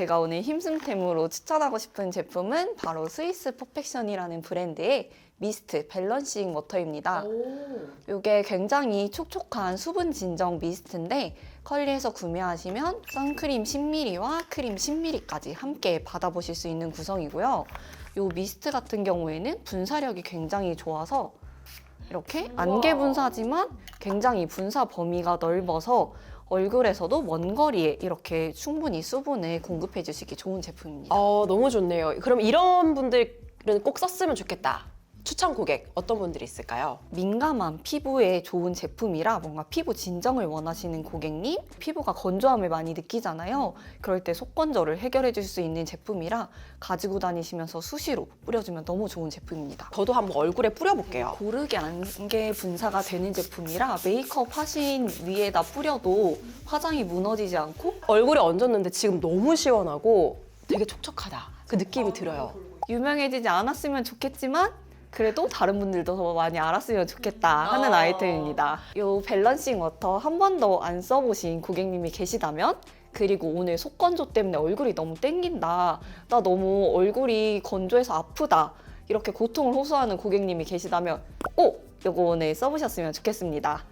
제가 오늘 힘씀템으로 추천하고 싶은 제품은 바로 스위스 퍼펙션이라는 브랜드의 미스트 밸런싱 워터입니다. 이게 굉장히 촉촉한 수분 진정 미스트인데 컬리에서 구매하시면 선크림 10ml와 크림 10ml까지 함께 받아보실 수 있는 구성이고요. 이 미스트 같은 경우에는 분사력이 굉장히 좋아서 이렇게 안개 분사지만 굉장히 분사 범위가 넓어서 얼굴에서도 먼 거리에 이렇게 충분히 수분을 공급해 주시기 좋은 제품입니다. 어, 너무 좋네요. 그럼 이런 분들은 꼭 썼으면 좋겠다. 추천 고객 어떤 분들이 있을까요? 민감한 피부에 좋은 제품이라 뭔가 피부 진정을 원하시는 고객님, 피부가 건조함을 많이 느끼잖아요. 그럴 때 속건조를 해결해 줄 수 있는 제품이라 가지고 다니시면서 수시로 뿌려주면 너무 좋은 제품입니다. 저도 한번 얼굴에 뿌려볼게요. 고르게 안개 분사가 되는 제품이라 메이크업 하신 위에다 뿌려도 화장이 무너지지 않고 얼굴에 얹었는데 지금 너무 시원하고 되게 촉촉하다. 그 느낌이 들어요. 유명해지지 않았으면 좋겠지만 그래도 다른 분들도 더 많이 알았으면 좋겠다 하는 어. 아이템입니다. 이 밸런싱 워터 한 번도 안 써보신 고객님이 계시다면 그리고 오늘 속건조 때문에 얼굴이 너무 땡긴다. 나 너무 얼굴이 건조해서 아프다. 이렇게 고통을 호소하는 고객님이 계시다면 꼭 요거 오늘 써보셨으면 좋겠습니다.